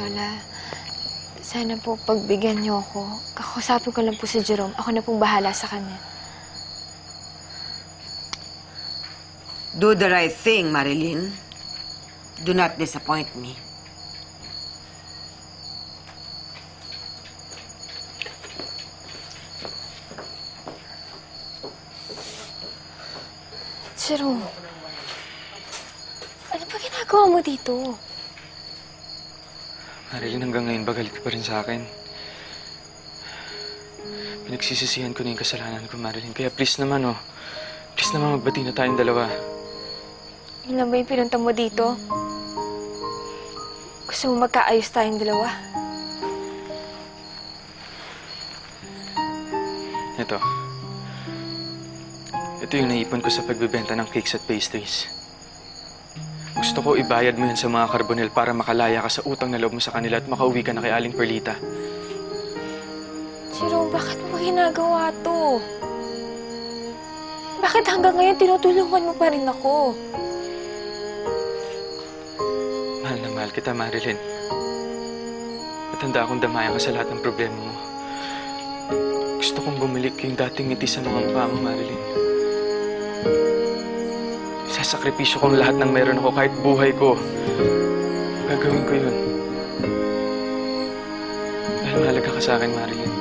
Lola, sana po pagbigyan niyo ako. Kakausapin ko lang po si Jerome. Ako na pong bahala sa kanya. Do the right thing, Marilyn. Do not disappoint me. Jerome, ano ba ginagawa mo dito? Marilyn, hanggang ngayon ba galit ka pa rin sa akin? Pinagsisisihan ko na yung kasalanan ko, Marilyn. Kaya please naman, oh. Please naman magbati na tayong dalawa. Yun lang ba yung pinunta mo dito? Gusto mo magkaayos tayong dalawa? Ito. Ito yung naipon ko sa pagbebenta ng cakes at pastries. Gusto ko ibayad mo yan sa mga karbonel para makalaya ka sa utang na loob mo sa kanila at makauwi ka na kay Aling Perlita. Jerome, bakit mo ginagawa to? Bakit hanggang ngayon tinutulungan mo pa rin ako? Mahal na mahal kita, Marilyn. Matanda akong damayan ka sa lahat ng problema mo. Gusto kong bumalik yung dating ngiti sa mga mukha mo, Marilyn isakripisyo kong lahat ng meron ako, kahit buhay ko. Gagawin ko yun. Dahil mahalaga ka sa akin, Marilyn.